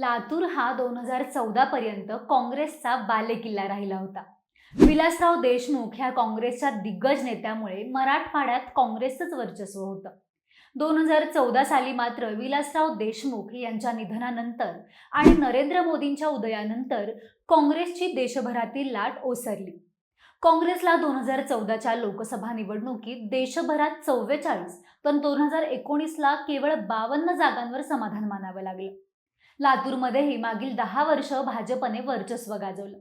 लातूर हा दोन हजार चौदा पर्यंत काँग्रेसचा बालेकिल्ला राहिला होता. विलासराव देशमुख ह्या काँग्रेसच्या दिग्गज नेत्यामुळे मराठवाड्यात काँग्रेसच वर्चस्व होतं. दोन हजार चौदा साली मात्र विलासराव देशमुख यांच्या निधनानंतर आणि नरेंद्र मोदींच्या उदयानंतर काँग्रेसची देशभरातील लाट ओसरली. काँग्रेसला दोन हजार चौदाच्या लोकसभा निवडणुकीत देशभरात चव्वेचाळीस तर दोन हजार एकोणीसला केवळ बावन्न जागांवर समाधान मानावं लागलं. लातूरमध्येही मागील दहा वर्ष भाजपने वर्चस्व गाजवलं.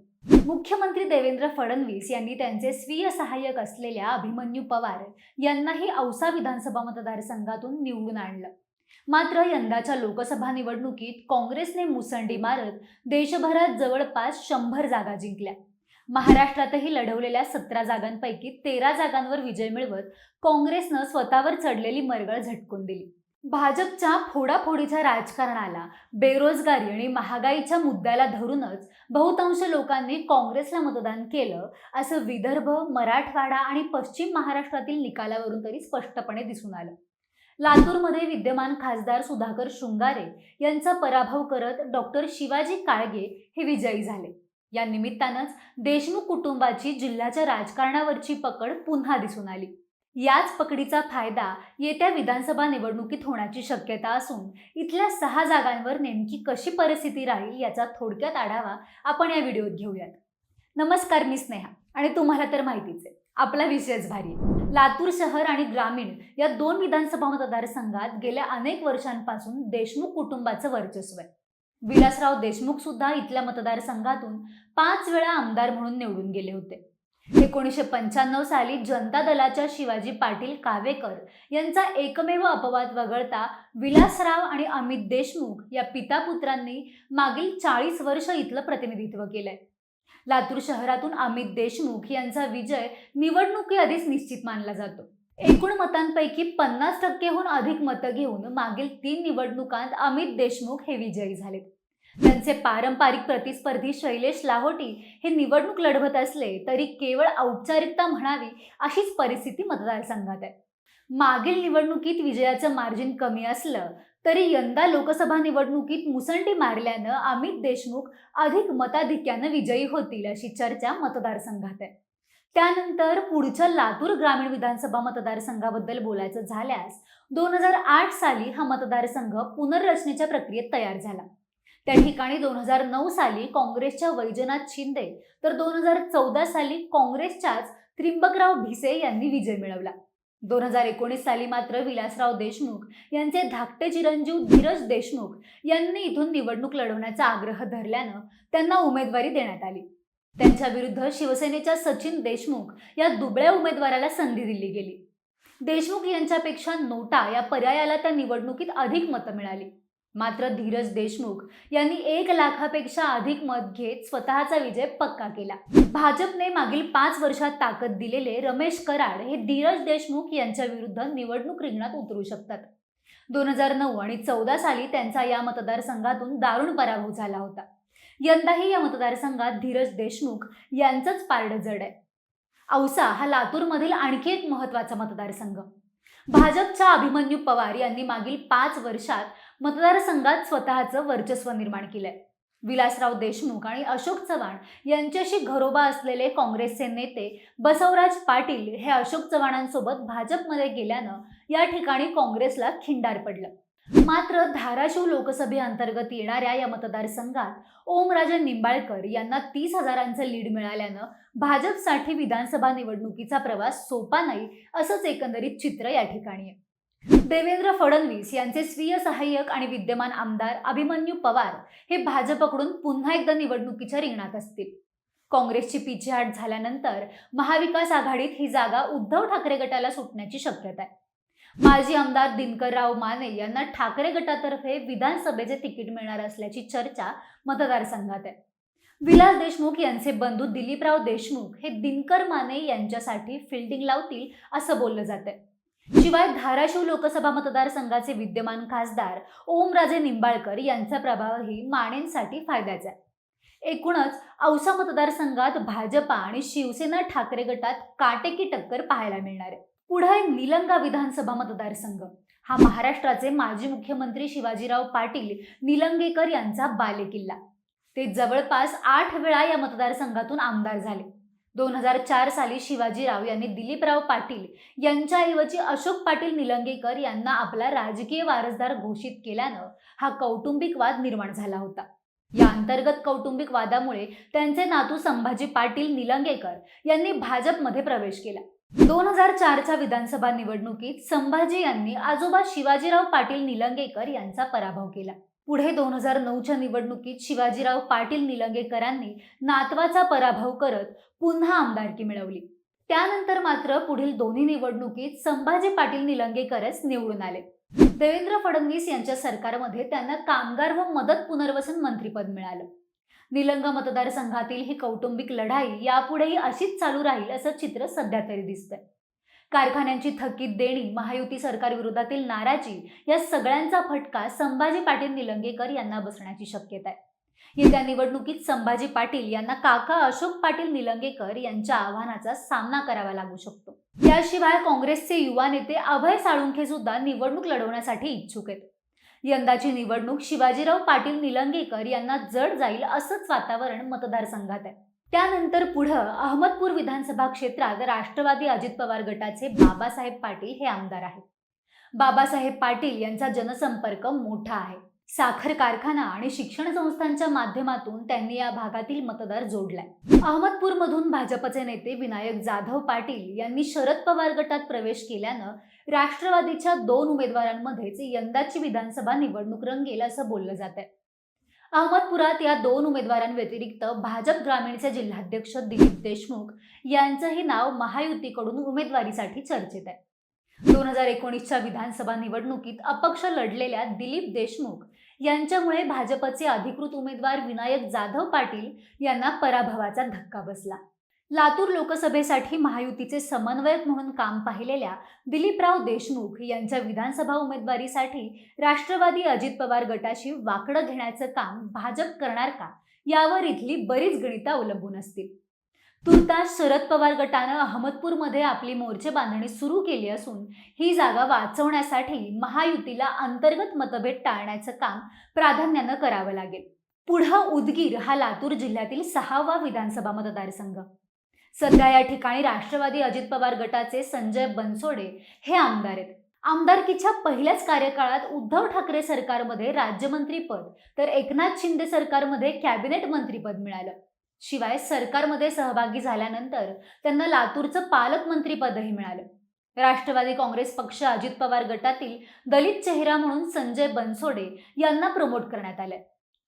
मुख्यमंत्री देवेंद्र फडणवीस यांनी त्यांचे स्वीय सहाय्यक असलेल्या अभिमन्यू पवार यांनाही औसा विधानसभा मतदारसंघातून निवडून आणलं. मात्र यंदाच्या लोकसभा निवडणुकीत काँग्रेसने मुसंडी मारत देशभरात जवळपास शंभर जागा जिंकल्या. महाराष्ट्रातही लढवलेल्या सतरा जागांपैकी तेरा जागांवर विजय मिळवत काँग्रेसनं स्वतःवर चढलेली मरगळ झटकून दिली. भाजपच्या फोडाफोडीच्या राजकारणाला बेरोजगारी आणि महागाईच्या मुद्द्याला धरूनच बहुतांश लोकांनी काँग्रेसला मतदान केलं असं विदर्भ मराठवाडा आणि पश्चिम महाराष्ट्रातील निकालावरून तरी स्पष्टपणे दिसून आलं. लातूरमध्ये विद्यमान खासदार सुधाकर शृंगारे यांचा पराभव करत डॉक्टर शिवाजी काळगे हे विजयी झाले. या निमित्तानंच देशमुख कुटुंबाची जिल्ह्याच्या राजकारणावरची पकड पुन्हा दिसून आली. याच पकडीचा फायदा येत्या विधानसभा निवडणुकीत होण्याची शक्यता असून इथल्या सहा जागांवर नेमकी कशी परिस्थिती राहील याचा थोडक्यात आढावा आपण या व्हिडिओत घेऊयात. नमस्कार मी स्नेहा आणि तुम्हाला तर माहितीच आहे आपला विषयच भारी लातूर शहर आणि ग्रामीण या दोन विधानसभा मतदारसंघात गेल्या अनेक वर्षांपासून देशमुख कुटुंबाचं वर्चस्व आहे. विलासराव देशमुख सुद्धा इथल्या मतदारसंघातून पाच वेळा आमदार म्हणून निवडून गेले होते. एकोणीसशे पंच्याण्णव साली जनता दलाच्या शिवाजी पाटील कावेकर यांचा एकमेव अपवाद वगळता विलासराव आणि अमित देशमुख या पितापुत्रांनी मागील चाळीस वर्ष इथलं प्रतिनिधित्व केलंय. लातूर शहरातून अमित देशमुख यांचा विजय निवडणुकीआधीच निश्चित मानला जातो. एकूण मतांपैकी पन्नास टक्केहून अधिक मतं घेऊन मागील तीन निवडणुकांत अमित देशमुख हे विजयी झालेत. त्यांचे पारंपरिक प्रतिस्पर्धी शैलेश लाहोटी हे निवडणूक लढवत असले तरी केवळ औपचारिकता म्हणावी अशीच परिस्थिती मतदारसंघात आहे. मागील निवडणुकीत विजयाचं मार्जिन कमी असलं तरी यंदा लोकसभा निवडणुकीत मुसंडी मारल्यानं अमित देशमुख अधिक मताधिक्यानं विजयी होतील अशी चर्चा मतदारसंघात आहे. त्यानंतर पुढच्या लातूर ग्रामीण विधानसभा मतदारसंघाबद्दल बोलायचं झाल्यास दोन हजार आठ साली हा मतदारसंघ पुनर्रचनेच्या प्रक्रियेत तयार झाला. त्या ठिकाणी दोन हजार नऊ साली काँग्रेसच्या वैजनाथ शिंदे तर दोन हजार चौदा साली काँग्रेसच्याच त्रिंबकराव भिसे यांनी विजय मिळवला. दोन हजार एकोणीस साली मात्र विलासराव देशमुख यांचे धाकटे चिरंजीव धीरज देशमुख यांनी इथून निवडणूक लढवण्याचा आग्रह धरल्यानं त्यांना उमेदवारी देण्यात आली. त्यांच्या विरुद्ध शिवसेनेच्या सचिन देशमुख या दुबळ्या उमेदवाराला संधी दिली गेली. देशमुख यांच्यापेक्षा नोटा या पर्यायाला त्या निवडणुकीत अधिक मतं मिळाली. मात्र धीरज देशमुख यांनी एक लाखापेक्षा अधिक मत घेत स्वतःचा विजय पक्का केला. भाजपने मागील पाच वर्षात ताकद दिलेले रमेश कराड हे धीरज देशमुख यांच्या विरुद्ध निवडणूक रिंगणात उतरू शकतात. दोन हजार नऊ आणि चौदा साली त्यांचा या मतदारसंघातून दारुण पराभव झाला होता. यंदाही या मतदारसंघात धीरज देशमुख यांचंच पारडं जड आहे. औसा हा लातूरमधील आणखी एक महत्त्वाचा मतदारसंघ. भाजपच्या अभिमन्यू पवार यांनी मागील पाच वर्षात मतदारसंघात स्वतःचं वर्चस्व निर्माण केलंय. विलासराव देशमुख आणि अशोक चव्हाण यांच्याशी घरोबा असलेले काँग्रेसचे नेते बसवराज पाटील हे अशोक चव्हाणांसोबत भाजपमध्ये गेल्यानं या ठिकाणी काँग्रेसला खिंडार पडलं. मात्र धाराशिव लोकसभेअंतर्गत येणाऱ्या या मतदारसंघात ओमराजे निंबाळकर यांना तीस हजारांचं लीड मिळाल्यानं भाजपसाठी विधानसभा निवडणुकीचा प्रवास सोपा नाही असंच एकंदरीत चित्र या ठिकाणी आहे. देवेंद्र फडणवीस यांचे स्वीय सहाय्यक आणि विद्यमान आमदार अभिमन्यू पवार हे भाजपकडून पुन्हा एकदा निवडणुकीच्या रिंगणात असतील. काँग्रेसची पिछेहाट झाल्यानंतर महाविकास आघाडीत ही जागा उद्धव ठाकरे गटाला सुटण्याची शक्यता आहे. माजी आमदार दिनकरराव माने यांना ठाकरे गटातर्फे विधानसभेचे तिकीट मिळणार असल्याची चर्चा मतदारसंघात आहे. विलास देशमुख यांचे बंधू दिलीपराव देशमुख हे दिनकर माने यांच्यासाठी फिल्डिंग लावतील असं बोललं जात आहे शिवाय धाराशिव लोकसभा मतदारसंघाचे विद्यमान खासदार ओमराजे निंबाळकर यांचा प्रभावही मानेंसाठी फायद्याचा आहे. एकूणच औसा मतदारसंघात भाजपा आणि शिवसेना ठाकरे गटात काटेकी टक्कर पाहायला मिळणार आहे. पुढे निलंगा विधानसभा मतदारसंघ. हा महाराष्ट्राचे माजी मुख्यमंत्री शिवाजीराव पाटील निलंगेकर यांचा बालेकिल्ला. ते जवळपास आठ वेळा या मतदारसंघातून आमदार झाले. दोन हजार चार साली शिवाजीराव यांनी दिलीपराव पाटील यांच्याऐवजी अशोक पाटील निलंगेकर यांना आपला राजकीय वारसदार घोषित केल्यानं हा कौटुंबिक वाद निर्माण झाला होता. या अंतर्गत कौटुंबिक वादामुळे त्यांचे नातू संभाजी पाटील निलंगेकर यांनी भाजपमध्ये प्रवेश केला. दोन हजार चारच्या विधानसभा निवडणुकीत संभाजी यांनी आजोबा शिवाजीराव पाटील निलंगेकर यांचा पराभव केला. पुढे दोन हजार नऊच्या निवडणुकीत शिवाजीराव पाटील निलंगेकरांनी नातवाचा पराभव करत पुन्हा आमदारकी मिळवली. त्यानंतर मात्र पुढील दोन्ही निवडणुकीत संभाजी पाटील निलंगेकरच निवडून आले. देवेंद्र फडणवीस यांच्या सरकारमध्ये त्यांना कामगार व मदत पुनर्वसन मंत्रीपद मिळालं. निलंग मतदारसंघातील ही कौटुंबिक लढाई यापुढेही अशीच चालू राहील असं चित्र सध्या तरी दिसतंय. कारखान्यांची थकीत देणी महायुती सरकार विरोधातील नाराजी या सगळ्यांचा फटका संभाजी पाटील निलंगेकर यांना बसण्याची शक्यता आहे. येत्या निवडणुकीत संभाजी पाटील यांना काका अशोक पाटील निलंगेकर यांच्या आव्हानाचा सामना करावा लागू शकतो. याशिवाय काँग्रेसचे युवा नेते अभय साळुंखे सुद्धा निवडणूक लढवण्यासाठी इच्छुक आहेत. यंदाची निवडणूक शिवाजीराव पाटील निलंगेकर यांना जड जाईल असंच वातावरण मतदारसंघात आहे. त्यानंतर पुढं अहमदपूर विधानसभा क्षेत्रात राष्ट्रवादी अजित पवार गटाचे बाबासाहेब पाटील हे आमदार आहेत. बाबासाहेब पाटील यांचा जनसंपर्क मोठा आहे. साखर कारखाना आणि शिक्षण संस्थांच्या माध्यमातून त्यांनी या भागातील मतदार जोडलाय. अहमदपूरमधून भाजपचे नेते विनायक जाधव पाटील यांनी शरद पवार गटात प्रवेश केल्यानं राष्ट्रवादीच्या दोन उमेदवारांमध्येच यंदाची विधानसभा निवडणूक रंगेल असं बोललं जात आहे अहमदपुरात या दोन उमेदवारांव्यतिरिक्त भाजप ग्रामीणचे जिल्हाध्यक्ष दिलीप देशमुख यांचंही नाव महायुतीकडून उमेदवारीसाठी चर्चेत आहे. दोन हजार एकोणीसच्या विधानसभा निवडणुकीत अपक्ष लढलेल्या दिलीप देशमुख यांच्यामुळे भाजपचे अधिकृत उमेदवार विनायक जाधव पाटील यांना पराभवाचा धक्का बसला. लातूर लोकसभेसाठी महायुतीचे समन्वयक म्हणून काम पाहिलेल्या दिलीपराव देशमुख यांच्या विधानसभा उमेदवारीसाठी राष्ट्रवादी अजित पवार गटाशी वाकडं घेण्याचं काम भाजप करणार का? यावर इथली बरीच गणितं अवलंबून असतील. तुर्तास शरद पवार गटानं अहमदपूरमध्ये आपली मोर्चे बांधणी सुरू केली असून ही जागा वाचवण्यासाठी महायुतीला अंतर्गत मतभेद टाळण्याचं काम प्राधान्यानं करावं लागेल. पुढं उदगीर हा लातूर जिल्ह्यातील सहावा विधानसभा मतदारसंघ. सध्या या ठिकाणी राष्ट्रवादी अजित पवार गटाचे संजय बनसोडे हे आमदार आहेत. आमदारकीच्या पहिल्याच कार्यकाळात उद्धव ठाकरे सरकारमध्ये राज्यमंत्रीपद तर एकनाथ शिंदे सरकारमध्ये कॅबिनेट मंत्रीपद मिळालं. शिवाय सरकारमध्ये सहभागी झाल्यानंतर त्यांना लातूरचं पालकमंत्रीपदही मिळालं. राष्ट्रवादी काँग्रेस पक्ष अजित पवार गटातील दलित चेहरा म्हणून संजय बनसोडे यांना प्रमोट करण्यात आलंय.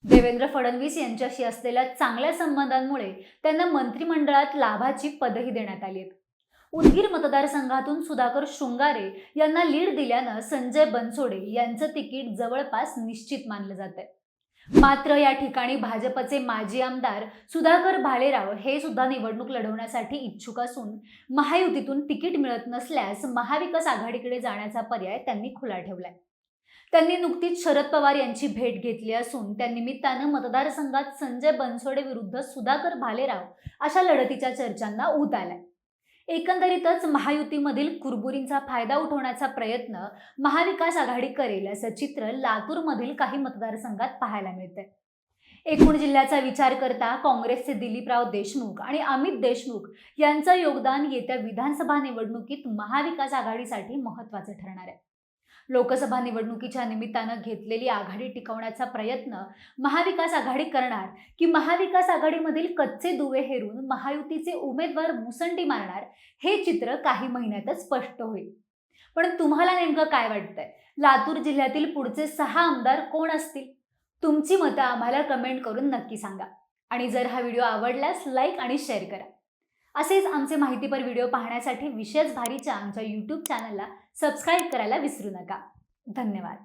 देवेंद्र फडणवीस यांच्याशी असलेल्या चांगल्या संबंधांमुळे त्यांना मंत्रिमंडळात लाभाची पदही देण्यात आली आहेत. उदगीर मतदारसंघातून सुधाकर शृंगारे यांना लीड दिल्यानं संजय बनसोडे यांचं तिकीट जवळपास निश्चित मानलं जात आहे मात्र या ठिकाणी भाजपचे माजी आमदार सुधाकर भालेराव हे सुद्धा निवडणूक लढवण्यासाठी इच्छुक असून महायुतीतून तिकीट मिळत नसल्यास महाविकास आघाडीकडे जाण्याचा पर्याय त्यांनी खुला ठेवलाय. त्यांनी नुकतीच शरद पवार यांची भेट घेतली असून त्या निमित्तानं मतदारसंघात संजय बनसोडे विरुद्ध सुधाकर भालेराव अशा लढतीच्या चर्चांना ऊत आलाय. एकंदरीतच महायुतीमधील कुरबुरींचा फायदा उठवण्याचा प्रयत्न महाविकास आघाडी करेल असं चित्र लातूरमधील काही मतदारसंघात पाहायला मिळतंय. एकूण जिल्ह्याचा विचार करता काँग्रेसचे दिलीपराव देशमुख आणि अमित देशमुख यांचं योगदान येत्या विधानसभा निवडणुकीत महाविकास आघाडीसाठी महत्वाचं ठरणार आहे. लोकसभा निवडणुकीच्या निमित्तानं घेतलेली आघाडी टिकवण्याचा प्रयत्न महाविकास आघाडी करणार की महाविकास आघाडीमधील कच्चे दुवे हेरून महायुतीचे उमेदवार मुसंडी मारणार हे चित्र काही महिन्यातच स्पष्ट होईल. पण तुम्हाला नेमकं काय वाटतंय? लातूर जिल्ह्यातील पुढचे सहा आमदार कोण असतील? तुमची मतं आम्हाला कमेंट करून नक्की सांगा. आणि जर हा व्हिडिओ आवडल्यास लाईक आणि शेअर करा. असेच आमचे माहितीपर व्हिडिओ पाहण्यासाठी विशेष भारीच्या आमच्या यूट्यूब चॅनलला सबस्क्राईब करायला विसरू नका. धन्यवाद.